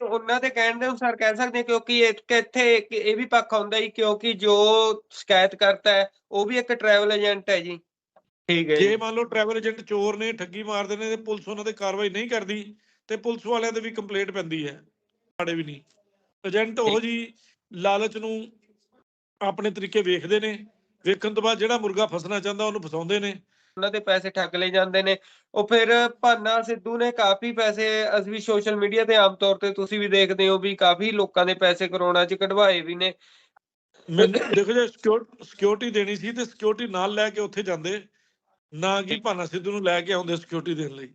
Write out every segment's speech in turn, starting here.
ਉਹਨਾਂ ਦੇ ਕਹਿਣ ਦੇ ਅਨੁਸਾਰ ਕਹਿ ਸਕਦੇ ਹਾਂ ਕਿਉਂਕਿ ਇੱਕ ਇੱਥੇ ਇੱਕ ਇਹ ਵੀ ਪੱਖ ਆਉਂਦਾ ਜੀ ਕਿਉਂਕਿ ਜੋ ਸ਼ਿਕਾਇਤ ਕਰਤਾ ਹੈ ਉਹ ਵੀ ਇੱਕ ਟਰੈਵਲ ਏਜੰਟ ਹੈ ਜੀ। ਠੀਕ ਹੈ ਜੇ ਜੀ। ਮੰਨ ਲਓ ਟਰੈਵਲ ਏਜੰਟ ਚੋਰ ਨੇ ਠੱਗੀ ਮਾਰਦੇ ਨੇ ਤੇ ਪੁਲਿਸ ਉਹਨਾਂ ਤੇ ਕਾਰਵਾਈ ਨਹੀਂ ਕਰਦੀ ਤੇ ਪੁਲਿਸ ਵਾਲਿਆਂ ਤੇ ਵੀ ਕੰਪਲੇਂਟ ਪੈਂਦੀ ਹੈ। ਸਾਡੇ ਵੀ ਨਹੀਂ। ਏਜੰਟ ਉਹ ਜੀ ਲਾਲਚ ਨੂੰ ਆਪਣੇ ਤਰੀਕੇ ਵੇਖਦੇ ਨੇ ਵੇਖਣ ਤੋਂ ਬਾਅਦ ਜਿਹੜਾ ਮੁਰਗਾ ਫਸਣਾ ਚਾਹੁੰਦਾ ਉਹਨੂੰ ਫਸਾਉਂਦੇ ਨੇ। ਉਹਨਾਂ ਦੇ ਪੈਸੇ ਠੱਗ ਲਏ ਜਾਂਦੇ ਨੇ। ਉਹ ਫਿਰ ਭਾਨਾ ਸਿੱਧੂ ਨੇ ਕਾਫੀ ਪੈਸੇ ਅਸੀਂ ਵੀ ਸੋਸ਼ਲ ਮੀਡੀਆ ਤੇ ਆਮ ਤੌਰ ਤੇ ਤੁਸੀਂ ਵੀ ਦੇਖਦੇ ਹੋ ਵੀ ਕਾਫੀ ਲੋਕਾਂ ਦੇ ਪੈਸੇ ਕਰੋਨਾ 'ਚ ਕਢਵਾਏ ਵੀ ਨੇ। ਦੇਖੋ ਜੇ ਸਿਕਿਉਰਿਟੀ ਦੇਣੀ ਸੀ ਤੇ ਸਿਕਿਉਰਿਟੀ ਨਾਲ ਲੈ ਕੇ ਉੱਥੇ ਜਾਂਦੇ, ਨਾ ਕਿ ਭਾਨਾ ਸਿੱਧੂ ਨੂੰ ਲੈ ਕੇ ਆਉਂਦੇ ਸਿਕਿਉਰਿਟੀ ਦੇਣ ਲਈ।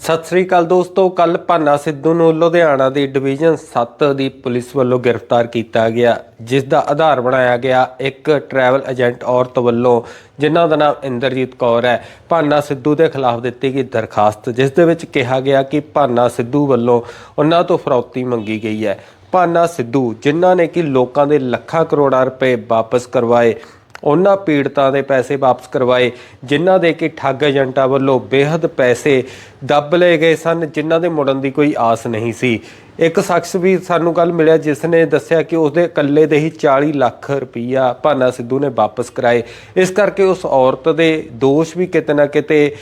ਸਤਿ ਸ੍ਰੀ ਅਕਾਲ ਦੋਸਤੋ ਕੱਲ ਭਾਨਾ ਸਿੱਧੂ ਨੂੰ ਲੁਧਿਆਣਾ ਦੀ ਡਿਵੀਜ਼ਨ 7 ਦੀ ਪੁਲਿਸ ਵੱਲੋਂ ਗ੍ਰਿਫਤਾਰ ਕੀਤਾ ਗਿਆ ਜਿਸ ਦਾ ਆਧਾਰ ਬਣਾਇਆ ਗਿਆ ਇੱਕ ਟਰੈਵਲ ਏਜੰਟ ਔਰਤ ਵੱਲੋਂ, ਜਿਨ੍ਹਾਂ ਦਾ ਨਾਮ ਇੰਦਰਜੀਤ ਕੌਰ ਹੈ। ਭਾਨਾ ਸਿੱਧੂ ਦੇ ਖਿਲਾਫ ਦਿੱਤੀ ਗਈ ਦਰਖਾਸਤ ਜਿਸ ਦੇ ਵਿੱਚ ਕਿਹਾ ਗਿਆ ਕਿ ਭਾਨਾ ਸਿੱਧੂ ਵੱਲੋਂ ਉਹਨਾਂ ਤੋਂ ਫਰੌਤੀ ਮੰਗੀ ਗਈ ਹੈ। ਭਾਨਾ ਸਿੱਧੂ, ਜਿਨ੍ਹਾਂ ਨੇ ਕਿ ਲੋਕਾਂ ਦੇ ਲੱਖਾਂ ਕਰੋੜਾਂ ਰੁਪਏ ਵਾਪਸ ਕਰਵਾਏ, ਉਹਨਾਂ ਪੀੜਤਾਂ ਦੇ ਪੈਸੇ ਵਾਪਸ ਕਰਵਾਏ, ਜਿਨ੍ਹਾਂ ਦੇ ਕਿ ਠੱਗ ਏਜੰਟਾਂ ਵੱਲੋਂ ਬੇਹੱਦ ਪੈਸੇ ਦੱਬ ਲਏ ਗਏ ਸਨ, ਜਿਨ੍ਹਾਂ ਦੇ ਮੁੜਨ ਦੀ ਕੋਈ ਆਸ ਨਹੀਂ ਸੀ। ਇੱਕ ਸ਼ਖਸ ਵੀ ਸਾਨੂੰ ਕੱਲ ਮਿਲਿਆ, ਜਿਸ ਨੇ ਦੱਸਿਆ ਕਿ ਉਸਦੇ ਇਕੱਲੇ ਦੇ ਹੀ 40 ਲੱਖ ਰੁਪਈਆ ਭਾਨਾ ਸਿੱਧੂ ਨੇ ਵਾਪਸ ਕਰਾਏ। ਇਸ ਕਰਕੇ ਉਸ ਔਰਤ ਦੇ ਦੋਸ਼ ਵੀ ਕਿਤੇ ਨਾ ਕਿਤੇ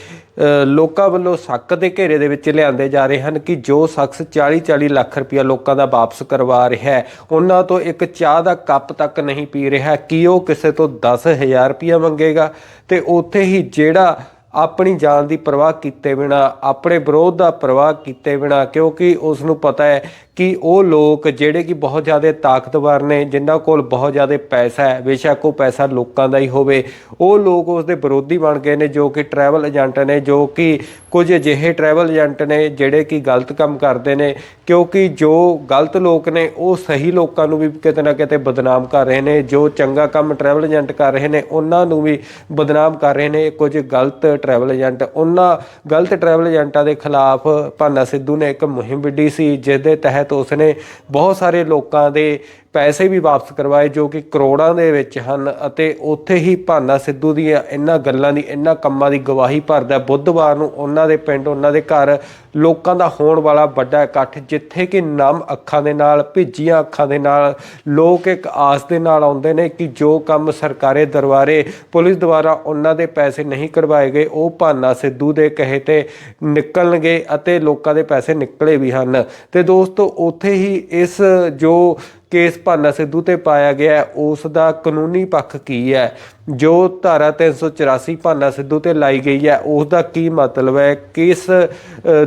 ਲੋਕਾਂ ਵੱਲੋਂ ਸ਼ੱਕ ਦੇ ਘੇਰੇ ਦੇ ਵਿੱਚ ਲਿਆਂਦੇ ਜਾ ਰਹੇ ਹਨ ਕਿ ਜੋ ਸ਼ਖਸ 40-40 ਲੱਖ ਰੁਪਈਆ ਲੋਕਾਂ ਦਾ ਵਾਪਸ ਕਰਵਾ ਰਿਹਾ ਹੈ, ਉਹਨਾਂ ਤੋਂ ਇੱਕ ਚਾਹ ਦਾ ਕੱਪ ਤੱਕ ਨਹੀਂ ਪੀ ਰਿਹਾ। ਕਿ ਉਹ ਕਿਸੇ ਤੋਂ 10000 ਰੁਪਈਆ ਮੰਗੇਗਾ? ਤੇ ਉੱਥੇ ਹੀ ਜਿਹੜਾ ਆਪਣੀ ਜਾਨ ਦੀ ਪਰਵਾਹ ਕੀਤੇ ਬਿਨਾ, ਆਪਣੇ ਵਿਰੋਧ ਦਾ ਪਰਵਾਹ ਕੀਤੇ ਬਿਨਾ, ਕਿਉਂਕਿ ਉਸ ਨੂੰ ਪਤਾ ਹੈ ਕਿ ਉਹ ਲੋਕ ਜਿਹੜੇ ਕਿ ਬਹੁਤ ਜ਼ਿਆਦਾ ਤਾਕਤਵਰ ਨੇ, ਜਿਨ੍ਹਾਂ ਕੋਲ ਬਹੁਤ ਜ਼ਿਆਦਾ ਪੈਸਾ ਹੈ, ਬੇਸ਼ੱਕ ਉਹ ਪੈਸਾ ਲੋਕਾਂ ਦਾ ਹੀ ਹੋਵੇ, ਉਹ ਲੋਕ ਉਸ ਦੇ ਵਿਰੋਧੀ ਬਣ ਗਏ ਨੇ, ਜੋ ਕਿ ਟਰੈਵਲ ਏਜੰਟ ਨੇ, ਜੋ ਕਿ ਕੁਝ ਅਜਿਹੇ ਟਰੈਵਲ ਏਜੰਟ ਨੇ ਜਿਹੜੇ ਕਿ ਗਲਤ ਕੰਮ ਕਰਦੇ ਨੇ, ਕਿਉਂਕਿ ਜੋ ਗਲਤ ਲੋਕ ਨੇ, ਉਹ ਸਹੀ ਲੋਕਾਂ ਨੂੰ ਵੀ ਕਿਤੇ ਨਾ ਕਿਤੇ ਬਦਨਾਮ ਕਰ ਰਹੇ ਨੇ, ਜੋ ਚੰਗਾ ਕੰਮ ਟਰੈਵਲ ਏਜੰਟ ਕਰ ਰਹੇ ਨੇ, ਉਹਨਾਂ ਨੂੰ ਵੀ ਬਦਨਾਮ ਕਰ ਰਹੇ ਨੇ, ਕੁਝ ਗਲਤ ਟਰੈਵਲ ਏਜੰਟ ਉਹਨਾਂ ਗਲਤ ਟਰੈਵਲ ਏਜੰਟਾਂ ਦੇ ਖਿਲਾਫ ਭਾਨਾ ਸਿੱਧੂ ਨੇ ਇੱਕ ਮੁਹਿੰਮ ਵਿੱਢੀ ਸੀ ਜਿਸ ਦੇ ਤਹਿਤ ਉਸਨੇ ਬਹੁਤ ਸਾਰੇ ਲੋਕਾਂ ਦੇ ਪੈਸੇ ਵੀ ਵਾਪਸ ਕਰਵਾਏ ਜੋ ਕਿ ਕਰੋੜਾਂ ਦੇ ਵਿੱਚ ਹਨ ਅਤੇ ਉੱਥੇ ਹੀ ਭਾਨਾ ਸਿੱਧੂ ਦੀਆਂ ਇਹਨਾਂ ਗੱਲਾਂ ਦੀ, ਇਹਨਾਂ ਕੰਮਾਂ ਦੀ ਗਵਾਹੀ ਭਰਦਾ ਬੁੱਧਵਾਰ ਨੂੰ ਉਹਨਾਂ ਦੇ ਪਿੰਡ, ਉਹਨਾਂ ਦੇ ਘਰ ਲੋਕਾਂ ਦਾ ਹੋਣ ਵਾਲਾ ਵੱਡਾ ਇਕੱਠ, ਜਿੱਥੇ ਕਿ ਨਮ ਅੱਖਾਂ ਦੇ ਨਾਲ, ਭਿੱਜੀਆਂ ਅੱਖਾਂ ਦੇ ਨਾਲ ਲੋਕ ਇੱਕ ਆਸ ਦੇ ਨਾਲ ਆਉਂਦੇ ਨੇ ਕਿ ਜੋ ਕੰਮ ਸਰਕਾਰੇ ਦਰਬਾਰੇ, ਪੁਲਿਸ ਦੁਆਰਾ ਉਹਨਾਂ ਦੇ ਪੈਸੇ ਨਹੀਂ ਕਰਵਾਏ ਗਏ, ਉਹ ਭਾਨਾ ਸਿੱਧੂ ਦੇ ਕਹੇ ਤੇ ਨਿਕਲਣਗੇ ਅਤੇ ਲੋਕਾਂ ਦੇ ਪੈਸੇ ਨਿਕਲੇ ਵੀ ਹਨ। ਤੇ ਦੋਸਤੋ, ਉੱਥੇ ਹੀ ਇਸ ਜੋ ਕੇਸ ਭਾਨਾ ਸਿੱਧੂ ਤੇ ਪਾਇਆ ਗਿਆ ਉਸ ਦਾ ਕਾਨੂੰਨੀ ਪੱਖ ਕੀ ਹੈ? ਜੋ ਧਾਰਾ 384 ਭਾਨਾ ਸਿੱਧੂ ਤੇ ਲਾਈ ਗਈ ਹੈ, ਉਸ ਦਾ ਕੀ ਮਤਲਬ ਹੈ? ਕਿਸ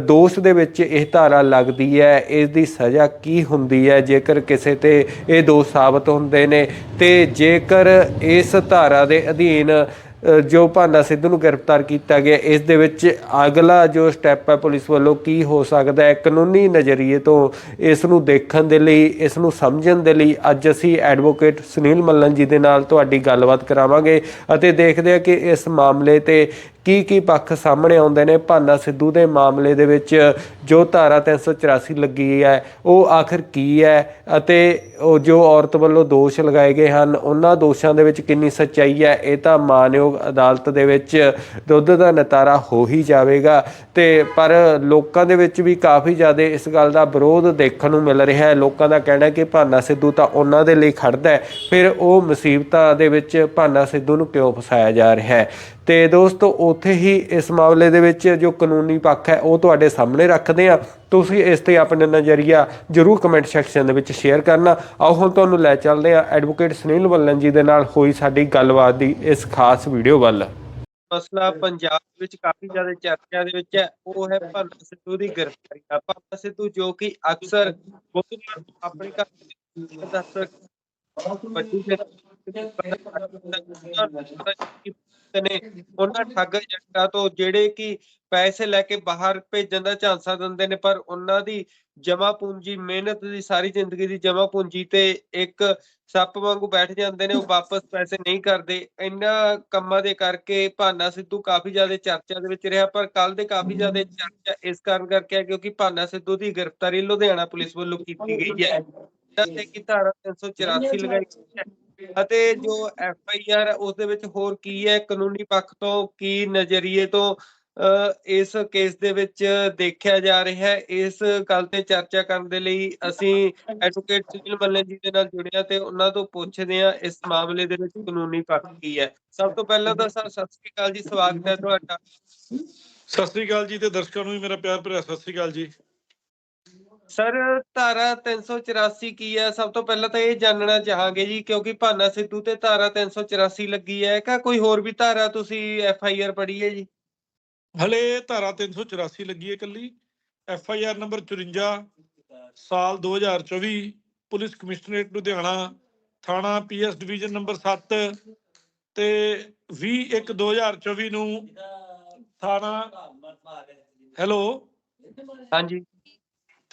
ਦੋਸ਼ ਦੇ ਵਿੱਚ ਇਹ ਧਾਰਾ ਲੱਗਦੀ ਹੈ? ਇਸ ਦੀ ਸਜ਼ਾ ਕੀ ਹੁੰਦੀ ਹੈ? ਜੇਕਰ ਕਿਸੇ ਤੇ ਇਹ ਦੋਸ਼ ਸਾਬਤ ਹੁੰਦੇ ਨੇ ਤੇ ਜੇਕਰ ਇਸ ਧਾਰਾ ਦੇ ਅਧੀਨ ਜੋ ਭਾਨਾ ਸਿੱਧੂ ਨੂੰ ਗ੍ਰਿਫਤਾਰ ਕੀਤਾ ਗਿਆ, ਇਸ ਦੇ ਵਿੱਚ ਅਗਲਾ ਜੋ ਸਟੈਪ ਹੈ ਪੁਲਿਸ ਵੱਲੋਂ ਕੀ ਹੋ ਸਕਦਾ ਹੈ ਕਾਨੂੰਨੀ ਨਜ਼ਰੀਏ ਤੋਂ ਇਸ ਨੂੰ ਦੇਖਣ ਦੇ ਲਈ, ਇਸ ਨੂੰ ਸਮਝਣ ਦੇ ਲਈ ਅੱਜ ਅਸੀਂ ਐਡਵੋਕੇਟ ਸੁਨੀਲ ਮੱਲਨ ਜੀ ਦੇ ਨਾਲ ਤੁਹਾਡੀ ਗੱਲਬਾਤ ਕਰਾਵਾਂਗੇ ਅਤੇ ਦੇਖਦੇ ਹਾਂ ਕਿ ਇਸ ਮਾਮਲੇ ਤੇ ਕੀ ਕੀ ਪੱਖ ਸਾਹਮਣੇ ਆਉਂਦੇ ਨੇ? ਭਾਨਾ ਸਿੱਧੂ ਦੇ ਮਾਮਲੇ ਦੇ ਵਿੱਚ ਜੋ ਧਾਰਾ 384 ਲੱਗੀ ਹੈ, ਉਹ ਆਖਰ ਕੀ ਹੈ? ਅਤੇ ਉਹ ਜੋ ਔਰਤ ਵੱਲੋਂ ਦੋਸ਼ ਲਗਾਏ ਗਏ ਹਨ, ਉਹਨਾਂ ਦੋਸ਼ਾਂ ਦੇ ਵਿੱਚ ਕਿੰਨੀ ਸੱਚਾਈ ਹੈ? ਇਹ ਤਾਂ ਮਾਨਯੋਗ ਅਦਾਲਤ ਦੇ ਵਿੱਚ ਦੁੱਧ ਦਾ ਨਤਾਰਾ ਹੋ ਹੀ ਜਾਵੇਗਾ। ਤੇ ਪਰ ਲੋਕਾਂ ਦੇ ਵਿੱਚ ਵੀ ਕਾਫੀ ਜ਼ਿਆਦਾ ਇਸ ਗੱਲ ਦਾ ਵਿਰੋਧ ਦੇਖਣ ਨੂੰ ਮਿਲ ਰਿਹਾ ਹੈ। ਲੋਕਾਂ ਦਾ ਕਹਿਣਾ ਹੈ ਕਿ ਭਾਨਾ ਸਿੱਧੂ ਤਾਂ ਉਹਨਾਂ ਦੇ ਲਈ ਖੜਦਾ ਹੈ। ਫਿਰ ਉਹ ਮੁਸੀਬਤਾਂ ਦੇ ਵਿੱਚ ਭਾਨਾ ਸਿੱਧੂ ਨੂੰ ਕਿਉਂ ਫਸਾਇਆ ਜਾ ਰਿਹਾ ਹੈ? ਤੇ ਦੋਸਤੋ, ਉੱਥੇ ਹੀ ਇਸ ਮਾਮਲੇ ਦੇ ਵਿੱਚ ਜੋ ਕਾਨੂੰਨੀ ਪੱਖ ਹੈ, ਉਹ ਤੁਹਾਡੇ ਸਾਹਮਣੇ ਰੱਖਦੇ ਆ ਤੁਸੀਂ ਇਸ ਤੇ ਆਪਣਾ ਨਜ਼ਰੀਆ ਜਰੂਰ ਕਮੈਂਟ ਸੈਕਸ਼ਨ ਦੇ ਵਿੱਚ ਸ਼ੇਅਰ ਕਰਨਾ। ਆਓ, ਹੁਣ ਤੁਹਾਨੂੰ ਲੈ ਚੱਲਦੇ ਆ ਐਡਵੋਕੇਟ ਸੁਨੀਲ ਵੱਲਨ ਜੀ ਦੇ ਨਾਲ ਹੋਈ ਸਾਡੀ ਗੱਲਬਾਤ ਦੀ ਇਸ ਖਾਸ ਵੀਡੀਓ ਵੱਲ। ਮਸਲਾ ਪੰਜਾਬ ਵਿੱਚ ਕਾਫੀ ਜ਼ਿਆਦਾ ਚਰਚਾ ਦੇ ਵਿੱਚ ਹੈ। ਉਹ ਹੈ ਭਾਨਾ ਸਿੱਧੂ ਦੀ ਗ੍ਰਿਫਤਾਰੀ। ਦਾ ਭਾਨਾ ਸਿੱਧੂ ਜੋ ਕਿ ਅਕਸਰ ਬੁੱਧਵਾਰ ਨੂੰ ਆਪਣੇ ਘਰ ਦੱਸ ਵੱਡੀ ਨੇ ਉਹਨਾਂ ਠੱਗ ਏਜੰਟਾਂ ਤੋਂ ਜਿਹੜੇ ਕਿ ਪੈਸੇ ਲੈ ਕੇ ਬਾਹਰ ਭੇਜਣ ਦਾ ਝਾਂਸਾ ਦਿੰਦੇ ਨੇ ਪਰ ਉਹਨਾਂ ਦੀ ਜਮਾ ਪੂੰਜੀ ਮਿਹਨਤ ਦੀ ਸਾਰੀ ਜ਼ਿੰਦਗੀ ਦੀ ਜਮਾ ਪੂੰਜੀ ਤੇ ਇੱਕ ਸੱਪ ਵਾਂਗੂ ਬੈਠ ਜਾਂਦੇ ਨੇ ਉਹ ਵਾਪਸ ਪੈਸੇ ਨਹੀਂ ਕਰਦੇ। ਇਹਨਾਂ ਕੰਮਾਂ ਦੇ ਕਰਕੇ ਭਾਨਾ ਸਿੱਧੂ ਕਾਫੀ ਜ਼ਿਆਦਾ ਚਰਚਾ ਦੇ ਵਿੱਚ ਰਿਹਾ ਪਰ ਕੱਲ ਦੇ ਕਾਫੀ ਜ਼ਿਆਦਾ ਚਰਚਾ ਇਸ ਕਾਰਨ ਕਰਕੇ ਹੈ ਕਿਉਂਕਿ ਭਾਨਾ ਸਿੱਧੂ ਦੀ ਗ੍ਰਿਫਤਾਰੀ ਲੁਧਿਆਣਾ ਪੁਲਿਸ ਵੱਲੋਂ ਕੀਤੀ ਗਈ ਹੈ। ਤੇ ਕੀ ਧਾਰਾ 384 ਲਗਾਈ ਗਈ ਹੈ। ਅਤੇ ਜੋ ਐਫ ਆਈ ਆਰ ਉਸ ਦੇ ਵਿੱਚ ਹੋਰ ਕੀ ਹੈ? ਕਾਨੂੰਨੀ ਪੱਖ ਤੋਂ ਕੀ ਨਜ਼ਰੀਏ ਤੋਂ ਇਸ ਕੇਸ ਦੇ ਵਿੱਚ ਦੇਖਿਆ ਜਾ ਰਿਹਾ ਹੈ? ਇਸ ਗੱਲ ਤੇ ਚਰਚਾ ਕਰਨ ਦੇ ਲਈ ਅਸੀਂ ਐਡਵੋਕੇਟ ਸੁਨੀਲ ਮੱਲਨ ਜੀ ਦੇ ਨਾਲ ਜੁੜੇ ਤੇ ਉਹਨਾਂ ਤੋਂ ਪੁੱਛਦੇ ਹਾਂ ਇਸ ਮਾਮਲੇ ਦੇ ਵਿੱਚ ਕਾਨੂੰਨੀ ਪੱਖ ਕੀ ਹੈ। ਸਭ ਤੋਂ ਪਹਿਲਾਂ ਤਾਂ ਸਰ, ਸਤਿ ਸ੍ਰੀ ਅਕਾਲ ਜੀ, ਸਵਾਗਤ ਹੈ ਤੁਹਾਡਾ। ਸਤਿ ਸ੍ਰੀ ਅਕਾਲ ਜੀ ਤੇ ਦਰਸ਼ਕਾਂ ਨੂੰ ਵੀ ਮੇਰਾ ਪਿਆਰ ਭਰਿਆ ਸਤਿ ਸ੍ਰੀ ਅਕਾਲ ਜੀ। ਸਰ ਧਾਰਾ 384 ਕੀ ਹੈ? ਸਭ ਤੋਂ ਪਹਿਲਾਂ ਤਾਂ ਇਹ ਜਾਣਨਾ ਚਾਹਾਂਗੇ ਜੀ ਕਿਉਂਕਿ ਭਾਨਾ ਸਿੱਧੂ ਤੇ ਧਾਰਾ 384 ਲੱਗੀ ਹੈ। ਕਿ ਕੋਈ ਹੋਰ ਵੀ ਧਾਰਾ ਤੁਸੀਂ ਐਫ ਆਈ ਆਰ ਪੜ੍ਹੀ ਹੈ ਜੀ? ਹਲੇ ਧਾਰਾ 384 ਲੱਗੀ ਹੈ ਕੱਲੀ ਐਫ ਆਈ ਆਰ ਨੰਬਰ 54 ਸਾਲ 2024 ਪੁਲਿਸ ਕਮਿਸ਼ਨਰੇਟ ਲੁਧਿਆਣਾ ਥਾਣਾ ਪੀਐਸ ਡਿਵੀਜ਼ਨ ਨੰਬਰ 7 ਤੇ 20 1 2024 ਨੂੰ ਥਾਣਾ ਹੈਲੋ? ਹਾਂਜੀ।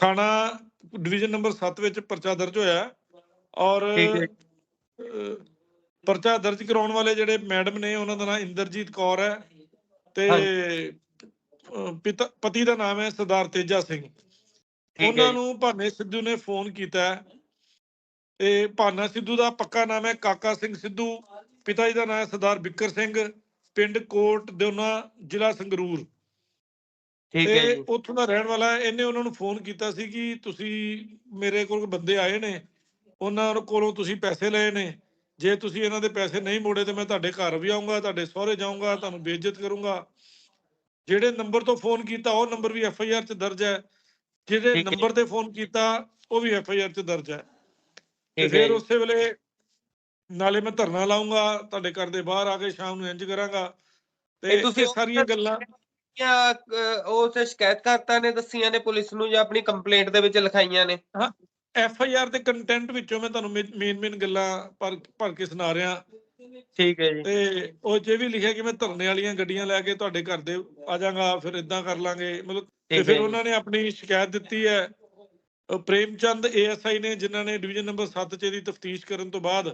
ਥਾਣਾ ਡਿਵੀਜ਼ਨ ਨੰਬਰ 7 ਵਿੱਚ ਪਰਚਾ ਦਰਜ ਹੋਇਆ ਔਰ ਪਰਚਾ ਦਰਜ ਕਰਾਉਣ ਵਾਲੇ ਜਿਹੜੇ ਮੈਡਮ ਨੇ ਉਹਨਾਂ ਦਾ ਨਾਮ ਇੰਦਰਜੀਤ ਕੌਰ ਹੈ ਤੇ ਪਿਤਾ ਪਤੀ ਦਾ ਨਾਮ ਹੈ ਸਰਦਾਰ ਤੇਜਾ ਸਿੰਘ। ਉਹਨਾਂ। ਨੂੰ ਭਾਨੇ ਸਿੱਧੂ ਨੇ ਫੋਨ ਕੀਤਾ ਹੈ। ਤੇ ਭਾਨਾ ਸਿੱਧੂ ਦਾ ਪੱਕਾ ਨਾਮ ਹੈ ਕਾਕਾ ਸਿੰਘ ਸਿੱਧੂ ਪਿਤਾ ਜੀ ਦਾ ਨਾਮ ਹੈ ਸਰਦਾਰ ਬਿੱਕਰ ਸਿੰਘ ਪਿੰਡ ਕੋਟ ਦੋਨਾ ਜ਼ਿਲ੍ਹਾ ਸੰਗਰੂਰ। ਠੀਕ ਹੈ ਜੀ। ਉੱਥੋਂ ਦਾ ਰਹਿਣ ਵਾਲਾ। ਇਹਨੇ ਉਹਨਾਂ ਨੂੰ ਫੋਨ ਕੀਤਾ ਸੀ ਕਿ ਤੁਸੀਂ ਮੇਰੇ ਕੋਲ ਬੰਦੇ ਆਏ ਨੇ। ਉਹਨਾਂ ਕੋਲੋਂ ਤੁਸੀਂ ਪੈਸੇ ਲਏ ਨੇ। ਜੇ ਤੁਸੀਂ ਇਹਨਾਂ ਦੇ ਪੈਸੇ ਨਹੀਂ ਮੋੜੇ ਤੇ ਮੈਂ ਤੁਹਾਡੇ ਘਰ ਵੀ ਆਉਂਗਾ ਤੁਹਾਡੇ ਸਹੁਰੇ ਜਾਊਂਗਾ ਤੁਹਾਨੂੰ ਬੇਇੱਜ਼ਤ ਕਰੂੰਗਾ। ਜਿਹੜੇ ਨੰਬਰ ਤੋਂ ਫੋਨ ਕੀਤਾ ਉਹ ਨੰਬਰ ਵੀ ਐਫ ਆਈ ਆਰ 'ਚ ਦਰਜ ਹੈ। ਜਿਹੜੇ। ਨੰਬਰ ਤੇ ਫੋਨ ਕੀਤਾ ਉਹ ਵੀ ਐਫ ਆਈ ਆਰ 'ਚ ਦਰਜ ਹੈ। ਤੇ ਫਿਰ। ਉਸੇ ਵੇਲੇ ਨਾਲੇ ਮੈਂ ਧਰਨਾ ਲਾਉਂਗਾ ਤੁਹਾਡੇ ਘਰ ਦੇ ਬਾਹਰ ਆ ਕੇ ਸ਼ਾਮ ਨੂੰ ਇੰਜ ਕਰਾਂਗਾ। ਤੇ ਤੁਸੀਂ ਸਾਰੀਆਂ ਗੱਲਾਂ ਜਾਂ ਉਹ ਤੇ ਸ਼ਿਕਾਇਤਕਰਤਾ ਨੇ ਦੱਸੀਆਂ ਨੇ ਪੁਲਿਸ ਨੂੰ ਜਾਂ ਆਪਣੀ ਕੰਪਲੇਂਟ ਦੇ ਵਿੱਚ ਲਿਖਾਈਆਂ ਨੇ? ਐਫ ਆਈ ਆਰ ਦੇ ਕੰਟੈਂਟ ਵਿੱਚੋਂ ਮੈਂ ਤੁਹਾਨੂੰ ਮੇਨ ਮੇਨ ਗੱਲਾਂ ਭਰ ਭਰ ਕੇ ਸੁਣਾ ਰਿਹਾ। ਠੀਕ ਹੈ ਜੀ। ਤੇ ਉਹ ਇਹ ਵੀ ਲਿਖਿਆ ਕਿ ਮੈਂ ਧਰਨੇ ਵਾਲੀਆਂ ਗੱਡੀਆਂ ਲੈ ਕੇ ਤੁਹਾਡੇ ਘਰ ਦੇ ਆ ਜਾਵਾਂਗਾ ਫਿਰ ਇਦਾਂ ਕਰ ਲਾਂਗੇ। ਮਤਲਬ ਤੇ ਹੈ ਫਿਰ ਜੀ। ਉਹਨਾਂ ਨੇ ਆਪਣੀ ਸ਼ਿਕਾਇਤ ਦਿੱਤੀ ਹੈ। ਪ੍ਰੇਮਚੰਦ ਏਐਸਆਈ ਨੇ ਜਿਨ੍ਹਾਂ ਨੇ ਡਿਵੀਜ਼ਨ ਨੰਬਰ 7 ਚ ਇਹਦੀ ਤਫਤੀਸ਼ ਕਰਨ ਤੋਂ ਬਾਅਦ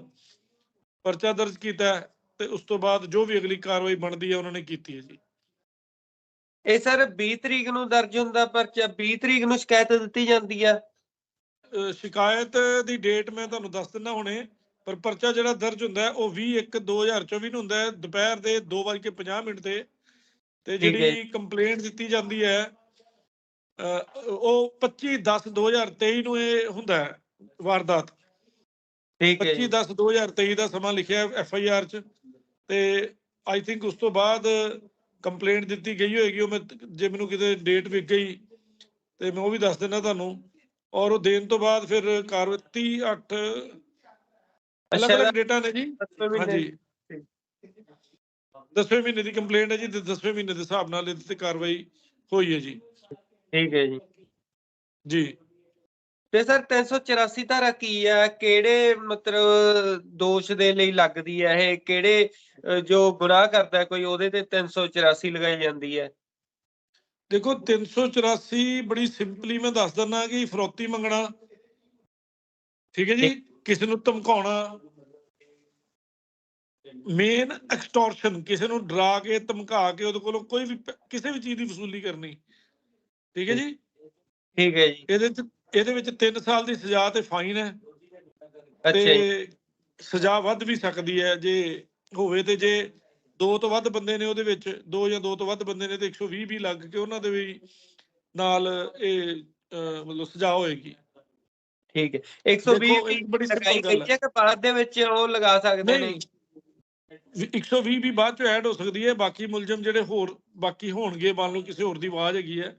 ਪਰਚਾ ਦਰਜ ਕੀਤਾ ਹੈ ਤੇ ਉਸ ਤੋਂ ਬਾਅਦ ਜੋ ਵੀ ਅਗਲੀ ਕਾਰਵਾਈ ਬਣਦੀ ਹੈ ਉਹਨਾਂ ਨੇ ਕੀਤੀ ਹੈ ਜੀ। ਇਹ ਸਰ 20 ਤਰੀਕ ਨੂੰ ਦਰਜ ਹੁੰਦਾ ਪਰਚਾ 20 ਤਰੀਕ ਨੂੰ ਸ਼ਿਕਾਇਤ ਦਿੱਤੀ ਜਾਂਦੀ ਆ। ਸ਼ਿਕਾਇਤ ਦੀ ਡੇਟ ਮੈਂ ਤੁਹਾਨੂੰ ਦੱਸ ਦਿੰਦਾ ਹੁਣੇ ਪਰ ਪਰਚਾ ਜਿਹੜਾ ਦਰਜ ਹੁੰਦਾ ਉਹ 20 1 2024 ਨੂੰ ਹੁੰਦਾ ਹੈ ਦੁਪਹਿਰ ਦੇ 2:50 ਮਿੰਟ ਤੇ। ਤੇ ਜਿਹੜੀ ਕੰਪਲੇਂਟ ਦਿੱਤੀ ਜਾਂਦੀ ਹੈ ਉਹ 25 10 2023 ਨੂੰ ਇਹ ਹੁੰਦਾ ਹੈ ਵਾਰਦਾਤ। ਠੀਕ ਹੈ 25 ਜੀ। 10 2023 ਦਾ ਸਮਾਂ ਲਿਖਿਆ ਐਫ ਆਈ ਆਰ ਚ ਤੇ ਆਈ ਥਿੰਕ ਉਸ ਤੋਂ ਬਾਅਦ ਕੰਪਲੇਂਟ ਦਿੱਤੀ ਗਈ ਹੋਏਗੀ ਉਹ ਮੈਂ ਜੇ ਮੈਨੂੰ ਕਿਤੇ ਡੇਟ ਵਿਕ ਗਈ ਤੇ ਮੈਂ ਉਹ ਵੀ ਦੱਸ ਦਿੰਦਾ ਤੁਹਾਨੂੰ। ਔਰ ਉਹ ਦੇਣ ਤੋਂ ਬਾਅਦ ਫਿਰ ਕਾਰਵਾਈ 30 8 ਅਲੱਗ ਅਲੱਗ ਡੇਟਾ ਨੇ ਜੀ। ਦਸਵੇਂ ਮਹੀਨੇ ਹਾਂਜੀ। ਦਸਵੇਂ ਮਹੀਨੇ ਦੀ ਕੰਪਲੇਂਟ ਹੈ ਜੀ ਤੇ ਦਸਵੇਂ ਮਹੀਨੇ ਦੇ ਹਿਸਾਬ ਨਾਲ ਇਹਦੇ ਤੇ ਕਾਰਵਾਈ ਹੋਈ ਹੈ ਜੀ। ਠੀਕ ਹੈ ਜੀ। ਜੀ। ਤੇ ਸਰ 384 ਧਾਰਾ ਕੀ ਆ ਕਿਹੜੇ ਮਤਲਬ ਦੋਸ਼ ਦੇ ਲਈ ਲੱਗਦੀ ਹੈ ਇਹ? ਕਿਹੜੇ ਜੋ ਗੁਨਾਹ ਕਰਦਾ ਹੈ ਕੋਈ ਉਹਦੇ ਤੇ 384 ਲਗਾਈ ਜਾਂਦੀ ਹੈ ਦੇਖੋ 384 ਬੜੀ ਸਿੰਪਲੀ ਮੈਂ ਦੱਸ ਦਿੰਦਾ ਕਿ ਫਰੋਤੀ ਮੰਗਣਾ। ਠੀਕ ਹੈ ਜੀ? ਕਿਸੇ ਨੂੰ ਧਮਕਾਉਣਾ। ਮੇਨ ਐਕਸਟੋਰਸ਼ਨ ਕਿਸੇ ਨੂੰ ਡਰਾ ਕੇ ਧਮਕਾ ਕੇ ਉਹਦੇ ਕੋਲੋਂ ਕੋਈ ਵੀ ਕਿਸੇ ਵੀ ਚੀਜ਼ ਦੀ ਵਸੂਲੀ ਕਰਨੀ। ਠੀਕ ਹੈ ਜੀ? ਠੀਕ ਹੈ ਜੀ। ਇਹਦੇ ਚ ਇਹਦੇ ਵਿੱਚ 3 ਸਾਲ ਦੀ ਸਜ਼ਾ ਤੇ ਫਾਈਨ ਹੈ। ਤੇ ਸਜ਼ਾ ਵੱਧ ਵੀ ਸਕਦੀ ਹੈ ਜੇ ਹੋਵੇ ਤੇ ਜੇ ਦੋ ਤੋਂ ਵੱਧ ਬੰਦੇ ਨੇ ਉਹਦੇ ਵਿੱਚ ਦੋ ਜਾਂ ਦੋ ਤੋਂ ਵੱਧ ਬੰਦੇ ਨੇ ਤੇ 120 ਵੀ ਲੱਗ ਕੇ ਉਹਨਾਂ ਦੇ ਵੀ ਨਾਲ ਇਹ ਮਤਲਬ ਸਜ਼ਾ ਹੋਏਗੀ। ਠੀਕ ਹੈ। 120 ਦੇਖੋ, ਵੀ ਇੱਕ ਬੜੀ simple ਗੱਲ ਹੈ। ਕਿ ਬਾਅਦ ਦੇ ਵਿੱਚ ਉਹ ਲਗਾ ਸਕਦੇ ਨੇ? ਨਹੀਂ। ਵੀ 120 ਵੀ ਬਾਅਦ ਚ ਐਡ ਹੋ ਸਕਦੀ ਹੈ ਬਾਕੀ ਮੁਲਜ਼ਮ ਜਿਹੜੇ ਹੋਰ ਬਾਕੀ ਹੋਣਗੇ ਮੰਨ ਲਓ ਕਿਸੇ ਹੋਰ ਦੀ ਆਵਾਜ਼ ਹੈਗੀ ਹੈ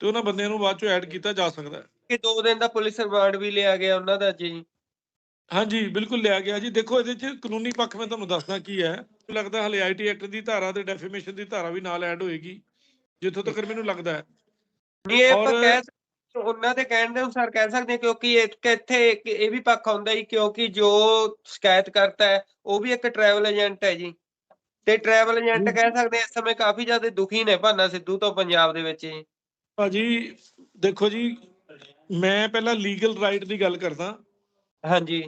ਤੇ ਉਹਨਾਂ ਬੰਦਿਆਂ ਨੂੰ ਬਾਅਦ ਚ ਐਡ ਕੀਤਾ ਜਾ ਸਕਦਾ ਹੈ। ਕਿ ਦੋ ਦਿਨ ਦਾ ਪੁਲਿਸ ਰਿਮਾਂਡ ਵੀ ਲਿਆ ਗਿਆ ਉਹਨਾਂ ਦਾ ਜੀ। ਹਾਂਜੀ ਬਿਲਕੁਲ ਲਿਆ ਗਿਆ ਜੀ। ਦੇਖੋ ਇਹਦੇ ਚ ਕਾਨੂੰਨੀ ਪੱਖ ਮੈਂ ਤੁਹਾਨੂੰ ਦੱਸਦਾ ਕੀ ਹੈ। ਲੱਗਦਾ ਹਲੇ ਆਈਟੀ ਐਕਟ ਦੀ ਧਾਰਾ ਤੇ ਡੈਫੇਮੇਸ਼ਨ ਦੀ ਧਾਰਾ ਵੀ ਨਾਲ ਐਡ ਹੋਏਗੀ ਜਿੱਥੋਂ ਤੱਕ ਮੈਨੂੰ ਲੱਗਦਾ ਹੈ। ਨਹੀਂ ਇਹ ਆਪਾਂ ਕਹਿ ਉਹਨਾਂ ਦੇ ਕਹਿਣ ਦੇ ਅਨੁਸਾਰ ਕਹਿ ਸਕਦੇ ਹਾਂ ਕਿਉਂਕਿ ਇੱਥੇ ਇਹ ਵੀ ਪੱਖ ਆਉਂਦਾ ਜੀ ਕਿਉਂਕਿ ਜੋ ਸ਼ਿਕਾਇਤ ਕਰਤਾ ਹੈ ਉਹ ਵੀ ਇੱਕ ਟਰੈਵਲ ਏਜੰਟ ਹੈ ਜੀ। ਤੇ ਟਰੈਵਲ ਏਜੰਟ। ਕਹਿ ਸਕਦੇ ਹਾਂ ਇਸ ਸਮੇਂ ਕਾਫੀ ਜ਼ਿਆਦਾ ਦੁਖੀ ਨੇ ਭਾਨਾ ਸਿੱਧੂ ਤੋਂ ਪੰਜਾਬ ਦੇ ਵਿੱਚ ਜੀ। ਭਾਜੀ ਦੇਖੋ ਜੀ ਮੈਂ ਪਹਿਲਾਂ ਲੀਗਲ ਰਾਈਟ ਦੀ ਗੱਲ ਕਰਦਾ। ਹਾਂਜੀ।